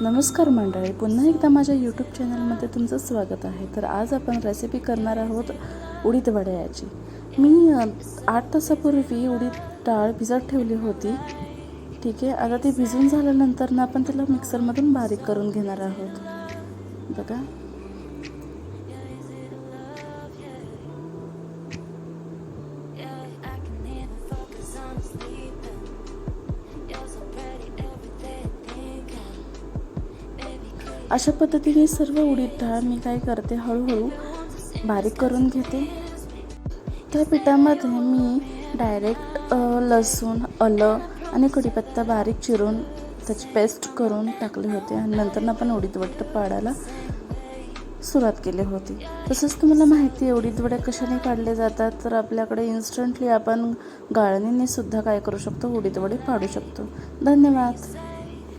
नमस्कार मंडळी पुन्हा एकदा माझ्या यूट्यूब चॅनलमध्ये तुमचं स्वागत आहे. तर आज आपण रेसिपी करणार आहोत उडीद वड्याची. मी आठ तासापूर्वी उडीद डाळ भिजत ठेवली होती. ठीक आहे आता ती भिजून झाल्यानंतर ना आपण तिला मिक्सरमधून बारीक करून घेणार आहोत. बघा. अशा पद्धतीने सर्व उडीद डाळ मी काय करते हळूहळू बारीक करून घेते. त्या पिठामध्ये मी डायरेक्ट लसूण आलं आणि कढीपत्ता बारीक चिरून त्याची पेस्ट करून टाकले होते आणि नंतर आपण उडीद वडे पाडायला सुरुवात केली होती. तसंच तुम्हाला माहिती आहे उडीद वडे कशाने काढले जातात? तर आपल्याकडे इन्स्टंटली आपण गाळणीने सुद्धा काय करू शकतो? उडीद वडे पाडू शकतो. धन्यवाद.